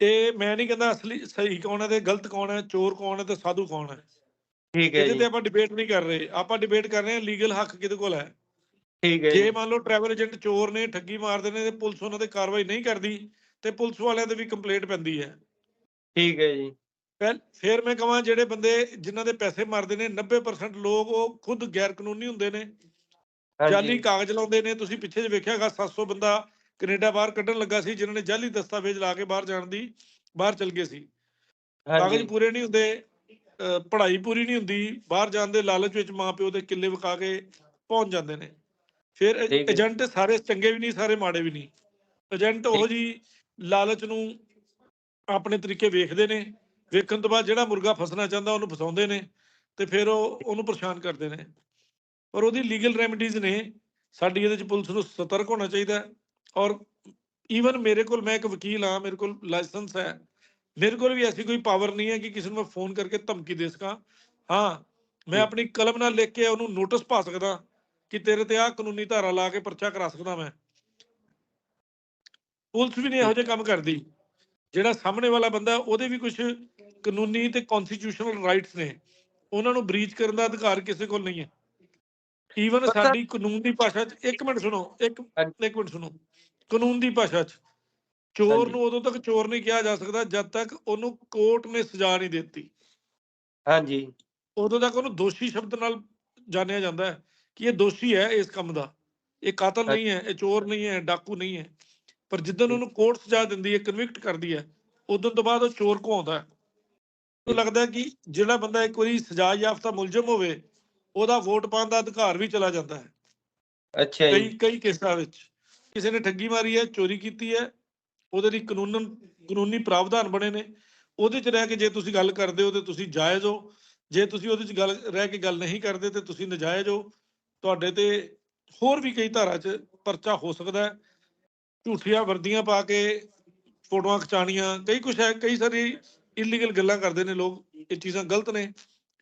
ਇਹ ਮੈਂ ਨਹੀਂ ਕਹਿੰਦਾ ਅਸਲੀ ਸਹੀ ਕੌਣ ਹੈ ਤੇ ਗਲਤ ਕੌਣ ਹੈ ਚੋਰ ਕੌਣ ਹੈ ਤੇ ਸਾਧੂ ਕੌਣ ਹੈ। ਠੀਕ ਹੈ ਇਹਦੇ ਜੀ। ਤੇ ਆਪਾਂ ਡਿਬੇਟ ਨਹੀਂ ਕਰ ਰਹੇ। ਆਪਾਂ ਡਿਬੇਟ ਕਰ ਰਹੇ ਹਾਂ ਲੀਗਲ ਹੱਕ ਕਿਹਦੇ ਕੋਲ ਹੈ। ਠੀਕ ਹੈ ਜੇ ਮੰਨ ਲਓ ਟਰੈਵਲ ਏਜੰਟ ਚੋਰ ਨੇ ਠੱਗੀ ਮਾਰਦੇ ਨੇ ਤੇ ਪੁਲਿਸ ਉਹਨਾਂ ਤੇ ਕਾਰਵਾਈ ਨਹੀਂ ਕਰਦੀ ਤੇ ਪੁਲਿਸ ਵਾਲਿਆਂ ਤੇ ਵੀ ਕੰਪਲੇਂਟ ਪੈਂਦੀ ਹੈ। ਠੀਕ ਹੈ ਜੀ। ਫਿਰ ਮੈਂ ਕਹਾਂ ਜਿਹੜੇ ਬੰਦੇ ਜਿਨ੍ਹਾਂ ਦੇ ਪੈਸੇ ਮਰਦੇ ਨੇ 90% ਲੋਕ ਉਹ ਖੁਦ ਗੈਰ ਕਾਨੂੰਨੀ ਹੁੰਦੇ ਨੇ। ਜਾਲੀ ਕਾਗਜ਼ ਲਾਉਂਦੇ ਨੇ। ਤੁਸੀਂ ਪਿੱਛੇ ਜੇ ਵੇਖਿਆਗਾ 700 ਬੰਦਾ ਕੈਨੇਡਾ ਬਾਹਰ ਕੱਢਣ ਲੱਗਾ ਸੀ ਜਿਨ੍ਹਾਂ ਨੇ ਜਾਲੀ ਦਸਤਾਵੇਜ਼ ਲਾ ਕੇ ਬਾਹਰ ਜਾਣ ਦੀ ਬਾਹਰ ਚਲ ਗਏ ਸੀ। ਕਾਗਜ਼ ਪੂਰੇ ਨਹੀਂ ਹੁੰਦੇ ਪੜ੍ਹਾਈ ਪੂਰੀ ਨਹੀਂ ਹੁੰਦੀ ਬਾਹਰ ਜਾਣ ਦੇ ਲਾਲਚ ਵਿੱਚ ਮਾਪਿਓ ਦੇ ਕਿੱਲੇ ਵਿਕਾ ਕੇ ਪਹੁੰਚ ਜਾਂਦੇ ਨੇ। ਫਿਰ। ਏਜੰਟ ਸਾਰੇ ਚੰਗੇ ਵੀ ਨਹੀਂ ਸਾਰੇ ਮਾੜੇ ਵੀ ਨਹੀਂ। ਏਜੰਟ ਉਹ ਜੀ ਲਾਲਚ ਨੂੰ ਆਪਣੇ ਤਰੀਕੇ ਵੇਖਦੇ ਨੇ। ਵੇਖਣ ਤੋਂ ਬਾਅਦ ਜਿਹੜਾ ਮੁਰਗਾ ਫਸਣਾ ਚਾਹੁੰਦਾ ਉਹਨੂੰ ਫਸਾਉਂਦੇ ਨੇ ਤੇ ਫਿਰ ਉਹ ਉਹਨੂੰ ਪਰੇਸ਼ਾਨ ਕਰਦੇ ਨੇ। ਪਰ ਉਹਦੀ ਲੀਗਲ ਰੈਮਡੀਜ਼ ਨੇ। ਸਾਡੀ ਇਹਦੇ ਚ ਪੁਲਿਸ ਨੂੰ ਸਤਰਕ ਹੋਣਾ ਚਾਹੀਦਾ ਔਰ ਈਵਨ ਮੇਰੇ ਕੋਲ ਮੈਂ ਇੱਕ ਵਕੀਲ ਹਾਂ, ਮੇਰੇ ਕੋਲ ਲਾਇਸੈਂਸ ਹੈ। ਮੇਰੇ ਕੋਲ ਵੀ ਐਸੀ ਕੋਈ ਪਾਵਰ ਨਹੀਂ ਹੈ ਕਿ ਕਿਸੇ ਨੂੰ ਮੈਂ ਫੋਨ ਕਰਕੇ ਧਮਕੀ ਦੇ ਸਕਾਂ। ਹਾਂ, ਮੈਂ ਆਪਣੀ ਕਲਮ ਨਾਲ ਲਿਖ ਕੇ ਉਹਨੂੰ ਨੋਟਿਸ ਪਾ ਸਕਦਾ ਕਿ ਤੇਰੇ ਤੇ ਆਹ ਕਾਨੂੰਨੀ ਧਾਰਾ ਲਾ ਕੇ ਪਰਚਾ ਕਰਾ ਸਕਦਾ ਮੈਂ। ਪੁਲਿਸ ਵੀ ਨਹੀਂ ਇਹੋ ਜਿਹੇ ਕੰਮ ਕਰਦੀ। ਜਿਹੜਾ ਸਾਹਮਣੇ ਵਾਲਾ ਬੰਦਾ ਉਹਦੇ ਵੀ ਕੁਝ ਕਾਨੂੰਨੀ ਤੇ ਕਨਸਟੀਟਿਊਸ਼ਨਲ ਰਾਈਟਸ ਨੇ। ਉਹਨਾਂ ਨੂੰ ਬਰੀਚ ਕਰਨ ਦਾ ਅਧਿਕਾਰ ਕਿਸੇ ਕੋਲ ਨਹੀਂ ਹੈ। ਈਵਨ ਸਾਡੀ ਕਾਨੂੰਨ ਦੀ ਭਾਸ਼ਾ 'ਚ ਇੱਕ ਮਿੰਟ ਸੁਣੋ ਇੱਕ। ਇੱਕ ਮਿੰਟ ਸੁਣੋ। ਕਾਨੂੰਨ ਦੀ ਭਾਸ਼ਾ 'ਚ। ਚੋਰ। ਨੂੰ ਉਦੋਂ ਤੱਕ ਚੋਰ ਨਹੀਂ ਕਿਹਾ ਜਾ ਸਕਦਾ ਜਦ ਤੱਕ ਉਹਨੂੰ ਕੋਰਟ ਨੇ ਸਜ਼ਾ ਨਹੀਂ ਦਿੱਤੀ। ਹਾਂਜੀ। ਉਦੋਂ ਤੱਕ ਉਹਨੂੰ ਦੋਸ਼ੀ ਸ਼ਬਦ ਨਾਲ ਜਾਣਿਆ ਜਾਂਦਾ ਹੈ ਕਿ ਇਹ ਦੋਸ਼ੀ ਹੈ ਇਸ ਕੰਮ ਦਾ। ਇਹ ਕਾਤਲ ਨਹੀਂ ਹੈ ਇਹ ਚੋਰ ਨਹੀਂ ਹੈ ਡਾਕੂ ਨਹੀਂ ਹੈ। ਪਰ ਜਿੱਦਨ ਉਹਨੂੰ ਕੋਰਟ ਸਜ਼ਾ ਦਿੰਦੀ ਹੈ ਕਨਵਿਕਟ ਕਰਦੀ ਹੈ ਉਦੋਂ ਤੋਂ ਬਾਅਦ ਉਹ ਚੋਰ ਕਹਾਉਂਦਾ ਹੈ। ਉਹ ਲੱਗਦਾ ਹੈ ਕਿ ਜਿਹੜਾ ਬੰਦਾ ਇੱਕ ਵਾਰੀ ਸਜ਼ਾ ਯਾਫਤਾ ਮੁਲਜ਼ਮ ਹੋਵੇ ਉਹਦਾ ਵੋਟ ਪਾਉਣ ਦਾ ਅਧਿਕਾਰ ਵੀ ਚਲਾ ਜਾਂਦਾ ਹੈ। ਅੱਛਾ ਕਈ ਜੀ। ਕਈ ਕੇਸਾਂ ਵਿੱਚ ਕਿਸੇ ਨੇ ਠੱਗੀ ਮਾਰੀ ਹੈ ਚੋਰੀ ਕੀਤੀ ਹੈ ਉਹਦੇ ਲਈ ਕਾਨੂੰਨ ਕਾਨੂੰਨੀ ਪ੍ਰਾਵਧਾਨ ਬਣੇ ਨੇ। ਉਹਦੇ 'ਚ ਰਹਿ ਕੇ ਜੇ ਤੁਸੀਂ ਗੱਲ ਕਰਦੇ ਹੋ ਤੇ ਤੁਸੀਂ ਜਾਇਜ਼ ਹੋ। ਜੇ ਤੁਸੀਂ ਉਹਦੇ 'ਚ ਗੱਲ ਰਹਿ ਕੇ ਗੱਲ ਨਹੀਂ ਕਰਦੇ ਤੇ ਤੁਸੀਂ ਨਜਾਇਜ਼ ਹੋ। ਤੁਹਾਡੇ ਤੇ ਹੋਰ ਵੀ ਕਈ ਧਾਰਾ 'ਚ ਪਰਚਾ ਹੋ ਸਕਦਾ ਹੈ। ਝੂਠੀਆਂ ਵਰਦੀਆਂ ਪਾ ਕੇ ਫੋਟੋਆਂ ਖਿਚਾਣੀਆਂ ਕਈ ਕੁਛ ਹੈ ਕਈ ਸਾਰੀ ਇਲੀਗਲ ਗੱਲਾਂ ਕਰਦੇ ਨੇ ਲੋਕ। ਇਹ ਚੀਜ਼ਾਂ ਗਲਤ ਨੇ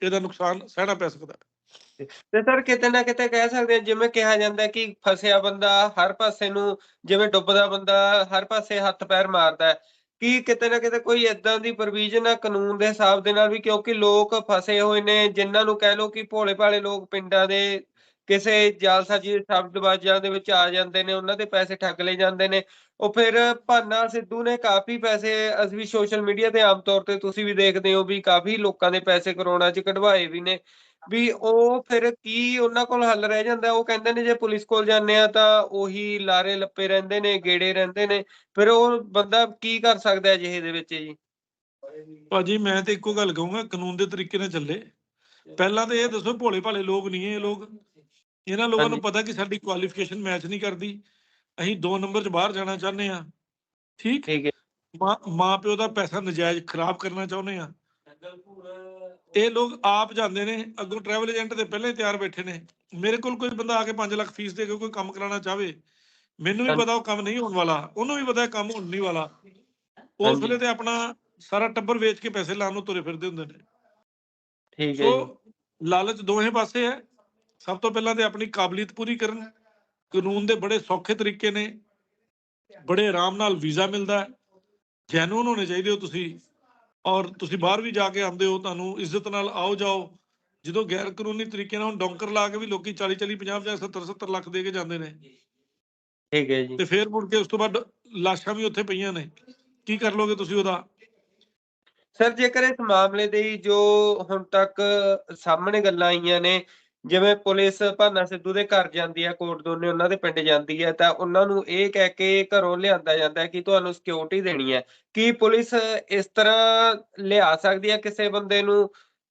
ਇਹਦਾ ਨੁਕਸਾਨ ਸਹਿਣਾ ਪੈ ਸਕਦਾ ਹੈ। ਤੇ ਸਰ ਕਿਤੇ ਨਾ ਕਿਤੇ ਕਹਿ ਸਕਦੇ ਹਾਂ ਜਿਵੇਂ ਕਿਹਾ ਜਾਂਦਾ ਹੈ ਕਿ ਫਸਿਆ ਬੰਦਾ ਹਰ ਪਾਸੇ ਨੂੰ, ਜਿਵੇਂ ਡੁੱਬਦਾ ਬੰਦਾ ਹਰ ਪਾਸੇ ਹੱਥ ਪੈਰ ਮਾਰਦਾ ਹੈ। ਕੀ ਕਿਤੇ ਨਾ ਕਿਤੇ ਕੋਈ ਇਦਾਂ ਦੀ ਪ੍ਰੋਵੀਜ਼ਨ ਆ ਕਾਨੂੰਨ ਦੇ ਹਿਸਾਬ ਦੇ ਨਾਲ ਵੀ ਕਿਉਂਕਿ ਲੋਕ ਫਸੇ ਹੋਏ ਨੇ, ਜਿਨ੍ਹਾਂ ਨੂੰ ਕਹਿ ਲੋ ਕਿ ਭੋਲੇ ਭਾਲੇ ਲੋਕ ਪਿੰਡਾਂ ਦੇ ਕਿਸੇ ਜਾਲਸਾਜੀ ਸ਼ਬਦਬਾਜ਼ਾਂ ਦੇ ਵਿੱਚ ਆ ਜਾਂਦੇ ਨੇ, ਉਹਨਾਂ ਦੇ ਪੈਸੇ ਠੱਗ ਲਏ ਜਾਂਦੇ ਨੇ। ਉਹ ਫਿਰ ਭਾਨਾ ਸਿੱਧੂ ਨੇ ਕਾਫੀ ਪੈਸੇ, ਅਸੀਂ ਵੀ ਸੋਸ਼ਲ ਮੀਡੀਆ ਤੇ ਆਮ ਤੌਰ ਤੇ ਤੁਸੀਂ ਵੀ ਦੇਖਦੇ ਹੋ ਵੀ ਕਾਫੀ ਲੋਕਾਂ ਦੇ ਪੈਸੇ ਕਰੋਨਾ 'ਚ ਕਢਵਾਏ ਵੀ ਨੇ। ਵੀ ਉਹ ਫਿਰ ਕੀ ਉਹਨਾਂ ਕੋਲ ਹੱਲ ਰਹਿ ਜਾਂਦਾ? ਉਹ ਕਹਿੰਦੇ ਨੇ ਜੇ ਪੁਲਿਸ ਕੋਲ ਜਾਂਦੇ ਆ ਤਾਂ ਉਹੀ ਲਾਰੇ ਲੱਪੇ ਰਹਿੰਦੇ ਨੇ, ਗੇੜੇ ਰਹਿੰਦੇ ਨੇ। ਫਿਰ ਉਹ ਬੰਦਾ ਕੀ ਕਰ ਸਕਦਾ ਹੈ ਜਿਹੇ ਦੇ ਵਿੱਚ ਜੀ? ਭਾਜੀ, ਮੈਂ ਤੇ ਇੱਕੋ ਗੱਲ ਕਹੂੰਗਾ, ਕਾਨੂੰਨ ਦੇ ਤਰੀਕੇ ਨਾਲ ਚੱਲੇ। ਪਹਿਲਾਂ ਤਾਂ ਇਹ ਦੱਸੋ ਭੋਲੇ ਭਾਲੇ ਲੋਕ ਨਹੀਂ ਇਹ ਲੋਕ। ਇਹਨਾਂ ਲੋਕਾਂ ਨੂੰ। ਪਤਾ ਕਿ ਸਾਡੀ ਕੁਆਲੀਫਿਕੇਸ਼ਨ ਮੈਚ ਨਹੀਂ ਕਰਦੀ। ਅਸੀਂ 2 ਨੰਬਰ 'ਚ ਬਾਹਰ ਜਾਣਾ ਚਾਹੁੰਦੇ ਆ ਠੀਕ? ਠੀਕ ਹੈ। ਮਾਂ ਪਿਓ ਦਾ ਪੈਸਾ ਨਜਾਇਜ਼ ਖਰਾਬ ਕਰਨਾ ਚਾਹੁੰਦੇ ਆ ਇਹ ਲੋਕ ਆਪ ਜਾਂਦੇ ਨੇ ਅੱਗੋਂ ਟਰੈਵਲ ਏਜੰਟ ਦੇ ਪਹਿਲੇ ਤਿਆਰ ਬੈਠੇ ਨੇ। ਮੇਰੇ ਕੋਲ ਕੋਈ ਬੰਦਾ ਆ ਕੇ 5 ਲੱਖ ਫੀਸ ਦੇ ਕੇ ਕੋਈ ਕੰਮ ਕਰਾਉਣਾ ਚਾਹਵੇ ਮੈਨੂੰ ਵੀ। ਪਤਾ ਉਹ ਕੰਮ ਨਹੀਂ ਹੋਣ ਵਾਲਾ। ਉਹਨੂੰ ਵੀ ਪਤਾ ਕੰਮ ਹੋਣ ਨਹੀਂ ਵਾਲਾ। ਉਸ। ਵੇਲੇ ਤੇ ਆਪਣਾ ਸਾਰਾ ਟੱਬਰ ਵੇਚ ਕੇ ਪੈਸੇ ਲਾਉਣ ਨੂੰ ਤੁਰੇ ਫਿਰਦੇ ਹੁੰਦੇ ਨੇ। ਠੀਕ ਹੈ ਸੋ ਲਾਲਚ ਦੋਹੇ ਪਾਸੇ ਹੈ। ਸਭ ਤੋਂ ਪਹਿਲਾਂ ਤੇ ਆਪਣੀ ਕਾਬਲੀਅਤ ਪੂਰੀ ਕਰਨ। ਕਾਨੂੰਨ ਦੇ ਬੜੇ ਸੌਖੇ ਤਰੀਕੇ ਨੇ। ਬੜੇ ਆਰਾਮ ਨਾਲ ਵੀਜ਼ਾ ਮਿਲਦਾ ਹੈ। ਜੈਨੂਨ ਹੋਣੇ ਚਾਹੀਦੇ ਹੋ ਤੁਸੀਂ। ਔਰ ਤੁਸੀਂ ਬਾਹਰ ਵੀ ਜਾ ਕੇ ਆਉਂਦੇ ਹੋ ਤੁਹਾਨੂੰ ਇੱਜ਼ਤ ਨਾਲ ਆਓ ਜਾਓ। ਜਦੋਂ ਗੈਰ ਕਾਨੂੰਨੀ ਤਰੀਕੇ ਨਾਲ ਹੁਣ ਡੌਂਕਰ ਲਾ ਕੇ ਵੀ ਲੋਕੀ 40 40 50 50 70 70 ਲੱਖ ਦੇ ਕੇ ਜਾਂਦੇ ਨੇ। ਠੀਕ ਹੈ ਜੀ। ਤੇ ਫੇਰ ਮੁੜ ਕੇ ਉਸ ਤੋਂ ਬਾਅਦ ਲਾਸ਼ਾਂ ਵੀ ਉੱਥੇ ਪਈਆਂ ਨੇ। ਕੀ ਕਰ ਲੋਗੇ ਤੁਸੀਂ ਉਹਦਾ? ਸਰ ਜੇਕਰ ਇਸ ਮਾਮਲੇ ਦੀ ਜੋ ਹੁਣ ਤੱਕ ਸਾਹਮਣੇ ਗੱਲਾਂ ਆਈਆਂ ਨੇ ਜਿਵੇਂ ਪੁਲਿਸ ਭਾਨਾ ਸਿੱਧੂ ਦੇ ਘਰ ਜਾਂਦੀ ਹੈ ਕੋਟ ਦੋਨੇ ਉਹਨਾਂ ਦੇ ਪਿੰਡ ਜਾਂਦੀ ਹੈ ਤਾਂ ਉਹਨਾਂ ਨੂੰ ਇਹ ਕਹਿ ਕੇ ਘਰੋਂ ਲਿਆਂਦਾ ਜਾਂਦਾ ਹੈ ਕਿ ਤੁਹਾਨੂੰ ਸਿਕਿਉਰਿਟੀ ਦੇਣੀ ਹੈ ਕੀ ਪੁਲਿਸ ਇਸ ਤਰ੍ਹਾਂ ਲਿਆ ਸਕਦੀ ਹੈ ਕਿਸੇ ਬੰਦੇ ਨੂੰ,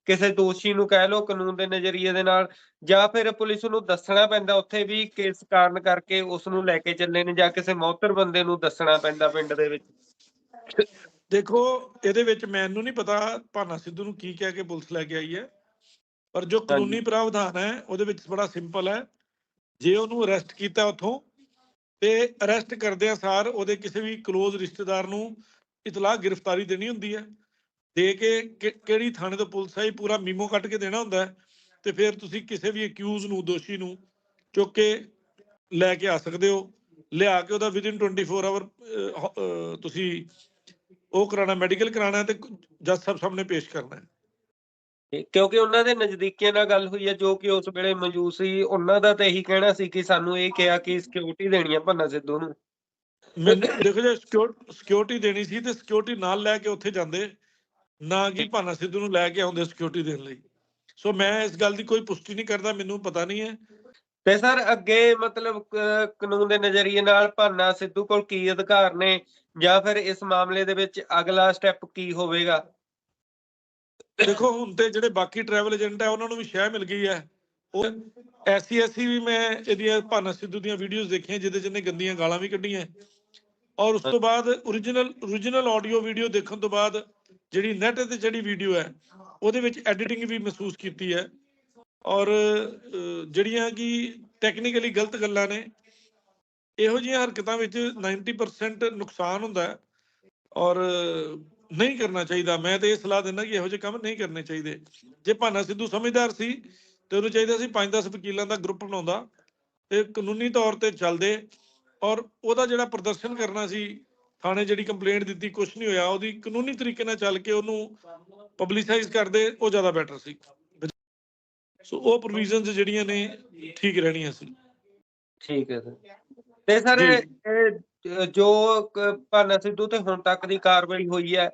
ਕਿਸੇ ਦੋਸ਼ੀ ਨੂੰ ਕਹਿ ਲਓ ਕਾਨੂੰਨ ਦੇ ਨਜ਼ਰੀਏ ਦੇ ਨਾਲ, ਜਾਂ ਫਿਰ ਪੁਲਿਸ ਨੂੰ ਦੱਸਣਾ ਪੈਂਦਾ ਉੱਥੇ ਵੀ ਕਿਸ ਕਾਰਨ ਕਰਕੇ ਉਸ ਨੂੰ ਲੈ ਕੇ ਚੱਲੇ ਨੇ, ਜਾਂ ਕਿਸੇ ਮੌਤਰ ਬੰਦੇ ਨੂੰ ਦੱਸਣਾ ਪੈਂਦਾ ਪਿੰਡ ਦੇ ਵਿੱਚ? ਦੇਖੋ, ਇਹਦੇ ਵਿੱਚ ਮੈਨੂੰ ਨਹੀਂ ਪਤਾ ਭਾਨਾ ਸਿੱਧੂ ਨੂੰ ਕੀ ਕਹਿ ਕੇ ਪੁਲਿਸ ਲੈ ਕੇ ਆਈ ਹੈ। ਪਰ ਜੋ ਕਾਨੂੰਨੀ ਪ੍ਰਾਵਧਾਨ ਹੈ ਉਹਦੇ ਵਿੱਚ ਬੜਾ ਸਿੰਪਲ ਹੈ। ਜੇ ਉਹਨੂੰ ਅਰੈਸਟ ਕੀਤਾ ਉਥੋਂ ਤੇ ਅਰੈਸਟ ਕਰਦਿਆਂ ਸਾਰ ਉਹਦੇ ਕਿਸੇ ਵੀ ক্লোਜ਼ ਰਿਸ਼ਤੇਦਾਰ ਨੂੰ ਇਤਲਾਹ ਗ੍ਰਿਫਤਾਰੀ ਦੇਣੀ ਹੁੰਦੀ ਹੈ। ਦੇ ਕੇ ਕਿਹੜੀ ਥਾਣੇ ਤੋਂ ਪੁਲਿਸ ਆਈ ਪੂਰਾ ਮੀਮੋ ਕੱਟ ਕੇ ਦੇਣਾ ਹੁੰਦਾ ਤੇ ਫਿਰ ਤੁਸੀਂ ਕਿਸੇ ਵੀ ਅਕਿਊਜ਼ ਨੂੰ ਦੋਸ਼ੀ ਨੂੰ ਚੁੱਕ ਕੇ ਲੈ ਕੇ ਆ ਸਕਦੇ ਹੋ। ਲਿਆ ਕੇ ਉਹਦਾ ਵਿਦਿਨ 24 ਆਵਰ ਤੁਸੀਂ ਉਹ ਕਰਾਣਾ ਮੈਡੀਕਲ ਕਰਾਣਾ ਤੇ ਜੱਜ ਸਾਹਿਬ ਸਾਹਮਣੇ ਪੇਸ਼ ਕਰਨਾ ਹੈ। ਕਿਉਂਕਿ ਉਹਨਾਂ ਦੇ ਨਜ਼ਦੀਕੀਆਂ ਨਾਲ ਗੱਲ ਹੋਈ ਹੈ ਜੋ ਕਿ ਉਸ ਵੇਲੇ ਮੌਜੂਦ ਸੀ ਉਹਨਾਂ ਦਾ ਤਾਂ ਇਹੀ ਕਹਿਣਾ ਸੀ ਕਿ ਸਾਨੂੰ ਇਹ ਕਿਹਾ ਕਿ ਸਿਕਿਉਰਿਟੀ ਦੇਣੀ ਹੈ ਭੰਨਾ ਸਿੱਧੂ ਨੂੰ। ਦੇਖੋ ਜੇ ਸਿਕਿਉਰਿਟੀ ਦੇਣੀ ਸੀ ਤੇ ਸਿਕਿਉਰਿਟੀ ਨਾਲ ਲੈ ਕੇ ਉੱਥੇ ਜਾਂਦੇ ਨਾ ਕਿ ਭਾਨਾ ਸਿੱਧੂ ਨੂੰ ਲੈ ਕੇ ਆਉਂਦੇ ਸਿਕਿਉਰਿਟੀ ਦੇਣ ਲਈ। ਸੋ ਮੈਂ ਇਸ ਗੱਲ ਦੀ ਕੋਈ ਪੁਸ਼ਟੀ ਨਹੀਂ ਕਰਦਾ ਮੈਨੂੰ ਪਤਾ ਨਹੀਂ ਹੈ। ਤੇ ਸਰ ਅੱਗੇ ਮਤਲਬ ਕਾਨੂੰਨ ਦੇ ਨਜ਼ਰੀਏ ਨਾਲ ਭਾਨਾ ਸਿੱਧੂ ਕੋਲ ਕੀ ਅਧਿਕਾਰ ਨੇ ਜਾਂ ਫਿਰ ਇਸ ਮਾਮਲੇ ਦੇ ਵਿੱਚ ਅਗਲਾ ਸਟੈਪ ਕੀ ਹੋਵੇਗਾ? ਦੇਖੋ, ਹੁਣ ਤੇ ਜਿਹੜੇ ਬਾਕੀ ਟਰੈਵਲ ਏਜੰਟ ਆ, ਉਹਨਾਂ ਨੂੰ ਵੀ ਸ਼ਹਿ ਮਿਲ ਗਈ ਹੈ। ਉਹ ਐਸੀ ਐਸੀ ਵੀ ਮੈਂ ਇਹਦੀਆਂ ਭਾਨਾ ਸਿੱਧੂ ਦੀਆਂ ਵੀਡੀਓਜ਼ ਦੇਖੀਆਂ, ਜਿਹਦੇ ਚ ਇਹਨੇ ਗੰਦੀਆਂ ਗਾਲਾਂ ਵੀ ਕੱਢੀਆਂ। ਔਰ ਉਸ ਤੋਂ ਬਾਅਦ origignal origignal ਆਡੀਓ ਵੀਡੀਓ ਦੇਖਣ ਤੋਂ ਬਾਅਦ ਜਿਹੜੀ ਨੈਟ ਤੇ ਜਿਹੜੀ ਵੀਡੀਓ ਹੈ, ਉਹਦੇ ਵਿੱਚ ਐਡੀਟਿੰਗ ਵੀ ਮਹਿਸੂਸ ਕੀਤੀ ਹੈ। ਔਰ ਜਿਹੜੀਆਂ ਕਿ ਟੈਕਨੀਕਲੀ ਗਲਤ ਗੱਲਾਂ ਨੇ, ਇਹੋ ਜਿਹੀਆਂ ਹਰਕਤਾਂ ਵਿੱਚ 90% ਨੁਕਸਾਨ ਹੁੰਦਾ ਹੈ। ਔਰ ਨਹੀਂ ਕਰਨਾ ਚਾਹੀਦਾ। ਮੈਂ ਤੇ ਇਹ ਸਲਾਹ ਦਿੰਦਾ ਕਿ ਇਹੋ ਜਿਹੇ ਕੰਮ ਨਹੀਂ ਕਰਨੇ ਚਾਹੀਦੇ। ਜੇ ਭਾਨਾ ਸਿੱਧੂ ਸਮਝਦਾਰ ਸੀ ਤੇ ਉਹਨੂੰ ਚਾਹੀਦਾ ਸੀ 5-10 ਵਕੀਲਾਂ ਦਾ ਗਰੁੱਪ ਬਣਾਉਂਦਾ ਤੇ ਕਾਨੂੰਨੀ ਤੌਰ ਤੇ ਚੱਲਦੇ। ਔਰ ਉਹਦਾ ਜਿਹੜਾ ਪ੍ਰਦਰਸ਼ਨ ਕਰਨਾ ਸੀ ਥਾਣੇ ਜਿਹੜੀ ਕੰਪਲੇਂਟ ਦਿੱਤੀ ਕੁਝ ਨਹੀਂ ਹੋਇਆ। ਉਹਦੀ ਕਾਨੂੰਨੀ ਤਰੀਕੇ ਨਾਲ ਚੱਲ ਕੇ ਉਹਨੂੰ ਪਬਲਿਸਾਈਜ਼ ਕਰਦੇ ਉਹ ਜ਼ਿਆਦਾ ਬੈਟਰ ਸੀ। ਸੋ ਉਹ ਪ੍ਰੋਵੀਜ਼ਨਸ ਜਿਹੜੀਆਂ ਨੇ ਠੀਕ ਰਹਿਣੀਆਂ ਸੀ। ਠੀਕ ਹੈ ਸਰ। ਤੇ ਸਰ ਜੀ। ਭਾਨਾ ਸਿੱਧੂ ਤੇ ਹੁਣ ਤੱਕ ਦੀ ਕਾਰਵਾਈ ਹੋਈ ਹੈ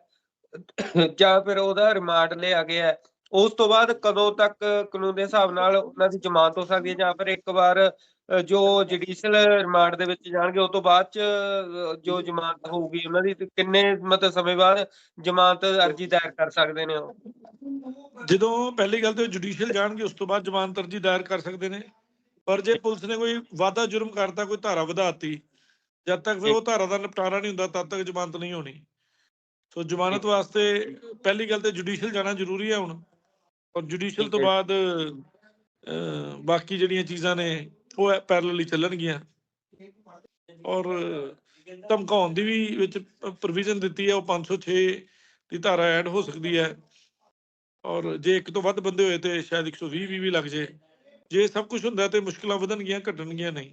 ਜਾਂ ਫਿਰ ਉਹਦਾ ਰਿਮਾਂਡ ਲਿਆ ਗਿਆ ਉਸ ਤੋਂ ਬਾਅਦ ਕਦੋਂ ਤੱਕ ਕਾਨੂੰਨ ਦੇ ਹਿਸਾਬ ਨਾਲ ਉਹਨਾਂ ਦੀ ਜ਼ਮਾਨਤ ਹੋ ਸਕਦੀ ਹੈ ਜਾਂ ਫਿਰ ਇੱਕ ਵਾਰ ਜੋ ਜੁਡੀਸ਼ੀਅਲ ਰਿਮਾਂਡ ਦੇ ਵਿੱਚ ਜਾਣਗੇ ਉਸ ਤੋਂ ਬਾਅਦ ਚ ਜੋ ਜ਼ਮਾਨਤ ਹੋਊਗੀ ਉਹਨਾਂ ਦੀ ਕਿੰਨੇ ਮਤਲਬ ਸਮੇਂ ਬਾਅਦ ਜ਼ਮਾਨਤ ਅਰਜੀ ਦਾਇਰ ਕਰ ਸਕਦੇ ਨੇ ਜਦੋਂ ਪਹਿਲੀ ਗੱਲ ਤੇ ਜੁਡੀਸ਼ੀਅਲ ਜਾਣਗੇ ਉਸ ਤੋਂ ਬਾਅਦ ਜ਼ਮਾਨਤ ਅਰਜੀ ਦਾਇਰ ਕਰ ਸਕਦੇ ਨੇ। ਪਰ ਜੇ ਪੁਲਿਸ ਨੇ ਕੋਈ ਵਾਧਾ ਜੁਰਮ ਕਰਤਾ ਕੋਈ ਧਾਰਾ ਵਧਾਤੀ ਜਦ ਤੱਕ ਫਿਰ ਉਹ ਧਾਰਾ ਦਾ ਨਿਪਟਾਰਾ ਨਹੀਂ ਹੁੰਦਾ ਤਦ ਤੱਕ ਜ਼ਮਾਨਤ ਨਹੀਂ ਹੋਣੀ। ਸੋ ਜ਼ਮਾਨਤ ਵਾਸਤੇ ਪਹਿਲੀ ਗੱਲ ਤੇ ਜੁਡੀਸ਼ੀਅਲ ਜਾਣਾ ਜ਼ਰੂਰੀ ਹੈ ਹੁਣ। ਔਰ ਜੁਡੀਸ਼ੀਅਲ ਤੋਂ। ਬਾਅਦ ਬਾਕੀ ਜਿਹੜੀਆਂ ਚੀਜ਼ਾਂ ਨੇ ਉਹ ਪੈਰਲਲੀ ਚੱਲਣਗੀਆਂ। ਔਰ ਧਮਕਾਉਣ ਦੀ ਵੀ ਵਿੱਚ ਪ੍ਰੋਵੀਜ਼ਨ ਦਿੱਤੀ ਹੈ ਉਹ 506 ਦੀ ਧਾਰਾ ਐਡ ਹੋ ਸਕਦੀ ਹੈ। ਔਰ ਜੇ ਇੱਕ ਤੋਂ ਵੱਧ ਬੰਦੇ ਹੋਏ ਤੇ ਸ਼ਾਇਦ 120 ਵੀ ਵੀ ਲੱਗ ਜੇ। ਜੇ ਸਭ ਕੁਝ ਹੁੰਦਾ ਤੇ ਮੁਸ਼ਕਲਾਂ ਵਧਣਗੀਆਂ ਘਟਣਗੀਆਂ ਨਹੀਂ।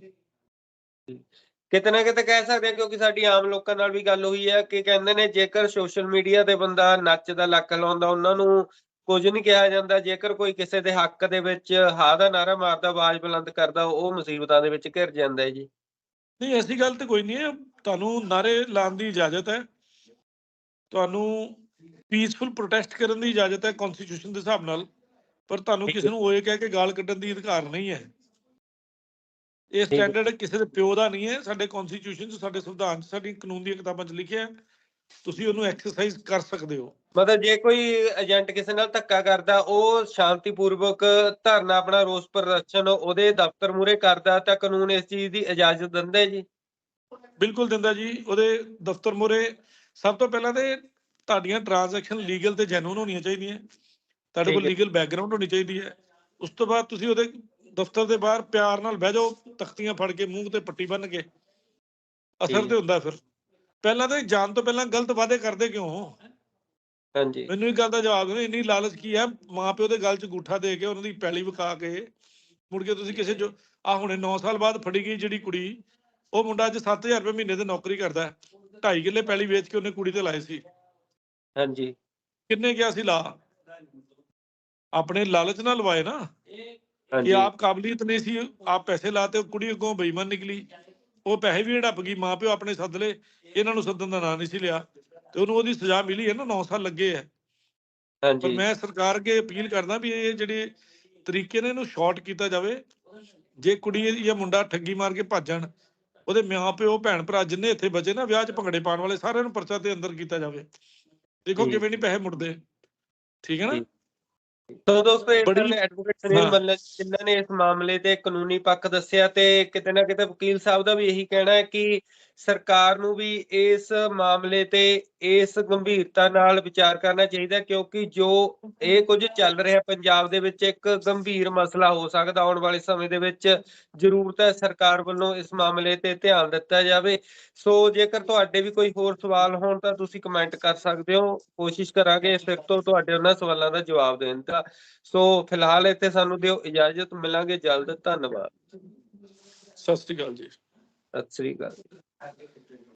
ਕਿਤੇ ਨਾ ਕਿਤੇ ਕਹਿ ਸਕਦੇ ਕਿਉਂਕਿ ਸਾਡੀ ਆਮ ਲੋਕਾਂ ਨਾਲ ਵੀ ਗੱਲ ਹੋਈ ਹੈ ਕਿ ਕਹਿੰਦੇ ਨੇ ਜੇਕਰ ਸੋਸ਼ਲ ਮੀਡੀਆ ਤੇ ਬੰਦਾ ਨੱਚਦਾ ਲੱਕ ਲਾਉਂਦਾ ਉਹਨਾਂ ਨੂੰ ਕੁਝ ਨਹੀਂ ਕਿਹਾ ਜਾਂਦਾ ਜੇਕਰ ਕੋਈ ਕਿਸੇ ਦੇ ਹੱਕ ਦੇ ਵਿੱਚ ਹਾਂ ਦਾ ਨਾਰਾ ਮਾਰਦਾ ਆਵਾਜ਼ ਬੁਲੰਦ ਕਰਦਾ ਉਹ ਮੁਸੀਬਤਾਂ ਦੇ ਵਿੱਚ ਘਿਰ ਜਾਂਦਾ ਹੈ ਜੀ। ਨਹੀਂ ਐਸੀ ਗੱਲ ਤੇ ਕੋਈ ਨਹੀਂ ਹੈ। ਤੁਹਾਨੂੰ ਨਾਰੇ ਲਾਉਣ ਦੀ ਇਜਾਜ਼ਤ ਹੈ। ਤੁਹਾਨੂੰ ਪੀਸਫੁਲ ਪ੍ਰੋਟੈਸਟ ਕਰਨ ਦੀ ਇਜਾਜ਼ਤ ਹੈ ਕਨਸਟੀਟਿਊਸ਼ਨ ਦੇ ਹਿਸਾਬ ਨਾਲ। ਪਰ ਤੁਹਾਨੂੰ ਕਿਸੇ। ਨੂੰ ਹੋਏ ਕਹਿ ਕੇ ਗਾਲ ਕੱਢਣ ਦੀ ਅਧਿਕਾਰ ਨਹੀਂ ਹੈ। ਇਹ। ਸਟੈਂਡਰਡ ਕਿਸੇ ਦੇ ਪਿਓ ਦਾ ਨਹੀਂ ਹੈ। ਸਾਡੇ ਕਨਸਟੀਟਿਊਸ਼ਨ 'ਚ ਸਾਡੇ ਸੰਵਿਧਾਨ 'ਚ ਸਾਡੀ ਕਾਨੂੰਨ ਦੀਆਂ ਕਿਤਾਬਾਂ 'ਚ ਲਿਖਿਆ ਹੈ। ਤੁਸੀਂ ਉਹਨੂੰ ਐਕਸਰਸਾਈਜ਼ ਕਰ ਸਕਦੇ ਹੋ। ਮਤਲਬ ਜੇ ਕੋਈ ਏਜੰਟ ਕਿਸੇ ਨਾਲ ਧੱਕਾ ਕਰਦਾ ਉਹ ਸ਼ਾਂਤੀਪੂਰਵਕ ਧਰਨਾ ਆਪਣਾ ਰੋਸ ਪ੍ਰਦਰਸ਼ਨ ਉਹਦੇ ਦਫ਼ਤਰ ਮੂਹਰੇ ਕਰਦਾ ਤਾਂ ਕਾਨੂੰਨ ਇਸ ਚੀਜ਼ ਦੀ ਇਜਾਜ਼ਤ ਦਿੰਦਾ ਹੈ ਜੀ? ਬਿਲਕੁਲ ਦਿੰਦਾ ਜੀ। ਉਹਦੇ ਦਫ਼ਤਰ ਮੂਹਰੇ ਸਭ ਤੋਂ ਪਹਿਲਾਂ ਤੇ ਤੁਹਾਡੀਆਂ ਟ੍ਰਾਂਜੈਕਸ਼ਨ ਲੀਗਲ ਤੇ ਜੈਨੂਨ ਹੋਣੀਆਂ ਚਾਹੀਦੀਆਂ। ਤੁਹਾਡੇ ਕੋਲ। ਲੀਗਲ ਬੈਕਗ੍ਰਾਉਂਡ ਹੋਣੀ ਚਾਹੀਦੀ ਹੈ। ਉਸ ਤੋਂ ਬਾਅਦ ਤੁਸੀਂ ਉਹਦੇ ਦਫ਼ਤਰ ਦੇ ਬਾਹਰ ਪਿਆਰ ਨਾਲ ਬਹਿ ਜਾਓ ਤਖਤੀਆਂ ਫੜ ਕੇ ਮੂੰਹ ਤੇ ਪੱਟੀ ਬੰਨ ਕੇ। ਅਸਰ ਤੇ ਹੁੰਦਾ ਫਿਰ। ਪਹਿਲਾਂ ਤਾਂ ਜਾਣ ਤੋਂ ਪਹਿਲਾਂ ਗਲਤ ਵਾਅਦੇ ਕਰਦੇ ਕਿਉਂ ਹਾਂਜੀ। ਮੈਨੂੰ ਇੱਕ ਗੱਲ ਦਾ ਜਵਾਬ ਦਿਓ ਇੰਨੀ ਲਾਲਚ ਕੀ ਹੈ? ਮਾਂ ਪਿਓ ਦੇ ਗਲ 'ਚ ਅੰਗੂਠਾ ਦੇ ਕੇ ਉਹਨਾਂ ਦੀ ਪੈਲੀ ਵਿਖਾ ਕੇ ਮੁੜ ਕੇ ਤੁਸੀਂ ਕਿਸੇ ਜੋ ਆ ਹੁਣੇ 9 ਸਾਲ ਬਾਅਦ ਫੜੀ ਗਈ ਜਿਹੜੀ ਕੁੜੀ ਉਹ ਮੁੰਡਾ ਅੱਜ 7000 ਰੁਪਏ ਮਹੀਨੇ ਦੇ ਨੌਕਰੀ ਕਰਦਾ ਹੈ। 2.5 ਕਿੱਲੇ ਪੈਲੀ ਵੇਚ ਕੇ ਉਹਨੇ ਕੁੜੀ ਤੇ ਲਾਏ ਸੀ। ਹਾਂਜੀ। ਕਿੰਨੇ ਗਿਆ ਸੀ ਲਾ? ਆਪਣੇ ਲਾਲਚ ਨਾਲ ਲਵਾਏ ਨਾ। ਕਿ ਆਪ ਕਾਬਲੀਅਤ ਨਹੀਂ ਸੀ ਆਪ ਪੈਸੇ ਲਾਤੇ ਕੁੜੀ ਅੱਗੋਂ ਬੇਈਮਾਨ ਨਿਕਲੀ। ਉਹ ਪੈਸੇ ਵੀ ਹੜੱਪ ਗਈ ਮਾਂ ਪਿਓ ਆਪਣੇ ਸੱਦ ਲਏ ਇਹਨਾਂ ਨੂੰ ਸੱਦਣ ਦਾ ਨਾਂ ਨਹੀਂ ਸੀ ਲਿਆ। ਤੇ ਉਹਨੂੰ ਉਹਦੀ ਸਜ਼ਾ ਮਿਲੀ ਹੈ ਨਾ 9 ਸਾਲ ਲੱਗੇ ਹੈ। ਹਾਂਜੀ। ਮੈਂ ਸਰਕਾਰ ਅੱਗੇ ਅਪੀਲ ਕਰਦਾ ਵੀ ਇਹ ਜਿਹੜੇ ਤਰੀਕੇ ਨੇ ਇਹਨੂੰ ਸ਼ਾਰਟ ਕੀਤਾ ਜਾਵੇ। ਜੇ ਕੁੜੀ ਜਾਂ ਮੁੰਡਾ ਠੱਗੀ ਮਾਰ ਕੇ ਭੱਜਣ ਉਹਦੇ ਮਾਂ ਪਿਓ ਭੈਣ ਭਰਾ ਜਿੰਨੇ ਇੱਥੇ ਬਚੇ ਨਾ ਵਿਆਹ 'ਚ ਭੰਗੜੇ ਪਾਉਣ ਵਾਲੇ ਸਾਰਿਆਂ ਨੂੰ ਪਰਚਾ ਤੇ ਅੰਦਰ ਕੀਤਾ ਜਾਵੇ। ਦੇਖੋ। ਕਿਵੇਂ ਨਹੀਂ ਪੈਸੇ ਮੁੜਦੇ ਠੀਕ ਹੈ ਨਾ? ਸੋ ਦੋਸਤੋ ਇਹ ਬੜੀ- ਸਨ ਐਡਵੋਕੇਟ ਸੁਨੀਲ। ਮੱਲਨ ਜਿਨ੍ਹਾਂ ਨੇ ਇਸ ਮਾਮਲੇ ਤੇ ਕਾਨੂੰਨੀ ਪੱਖ ਦੱਸਿਆ ਤੇ ਕਿਤੇ ਨਾ ਕਿਤੇ ਵਕੀਲ ਸਾਹਿਬ ਦਾ ਵੀ ਇਹੀ ਕਹਿਣਾ ਹੈ ਕਿ ਸਰਕਾਰ ਨੂੰ ਵੀ ਇਸ ਮਾਮਲੇ ਤੇ ਇਸ ਗੰਭੀਰਤਾ ਨਾਲ ਵਿਚਾਰ ਕਰਨਾ ਚਾਹੀਦਾ ਕਿਉਂਕਿ ਜੋ ਇਹ ਕੁਝ ਚੱਲ ਰਿਹਾ ਪੰਜਾਬ ਦੇ ਵਿੱਚ ਇੱਕ ਗੰਭੀਰ ਮਸਲਾ ਹੋ ਸਕਦਾ ਆਉਣ ਵਾਲੇ ਸਮੇਂ ਦੇ ਵਿੱਚ। ਜ਼ਰੂਰਤ ਹੈ ਸਰਕਾਰ ਵੱਲੋਂ ਇਸ ਮਾਮਲੇ ਤੇ ਧਿਆਨ ਦਿੱਤਾ ਜਾਵੇ। ਸੋ ਜੇਕਰ ਤੁਹਾਡੇ ਵੀ ਕੋਈ ਹੋਰ ਸਵਾਲ ਹੋਣ ਤਾਂ ਤੁਸੀਂ ਕਮੈਂਟ ਕਰ ਸਕਦੇ ਹੋ। ਕੋਸ਼ਿਸ਼ ਕਰਾਂਗੇ ਫਿਰ ਤੋਂ ਤੁਹਾਡੇ ਉਹਨਾਂ ਸਵਾਲਾਂ ਦਾ ਜਵਾਬ ਦੇਣ ਦਾ। ਸੋ ਫਿਲਹਾਲ ਇੱਥੇ ਸਾਨੂੰ ਦਿਓ ਇਜਾਜ਼ਤ ਮਿਲਾਂਗੇ ਜਲਦ। ਧੰਨਵਾਦ। ਸਤਿ ਸ੍ਰੀ ਅਕਾਲ ਜੀ। ਸਤਿ ਸ੍ਰੀ ਅਕਾਲ।